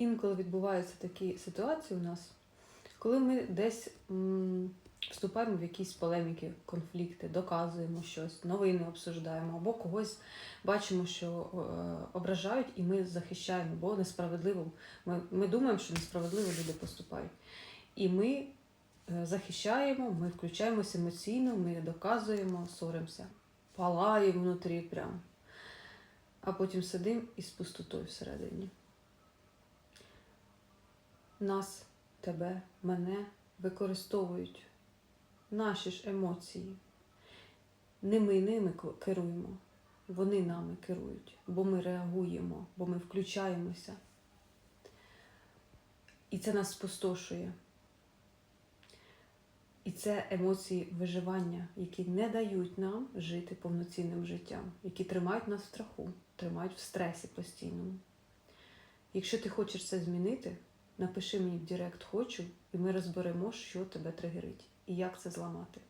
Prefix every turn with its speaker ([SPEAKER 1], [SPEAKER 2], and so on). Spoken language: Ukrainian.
[SPEAKER 1] інколи відбуваються такі ситуації у нас, коли ми десь м, вступаємо в якісь полеміки, конфлікти, доказуємо щось, новини обсуждаємо, або когось бачимо, що е, ображають, і ми захищаємо, бо несправедливо. Ми, ми думаємо, що несправедливо люди поступають. І ми е, захищаємо, ми включаємося емоційно, ми доказуємо, соримося, палаємо внутрі прям. А потім сидимо із пустотою всередині. Нас, тебе, мене використовують наші ж емоції. Не ми ними керуємо, вони нами керують, бо ми реагуємо, бо ми включаємося. І це нас спустошує. І це емоції виживання, які не дають нам жити повноцінним життям, які тримають нас в страху, тримають в стресі постійному. Якщо ти хочеш це змінити, напиши мені в Директ хочу, і ми розберемо, що тебе тригерить і як це зламати.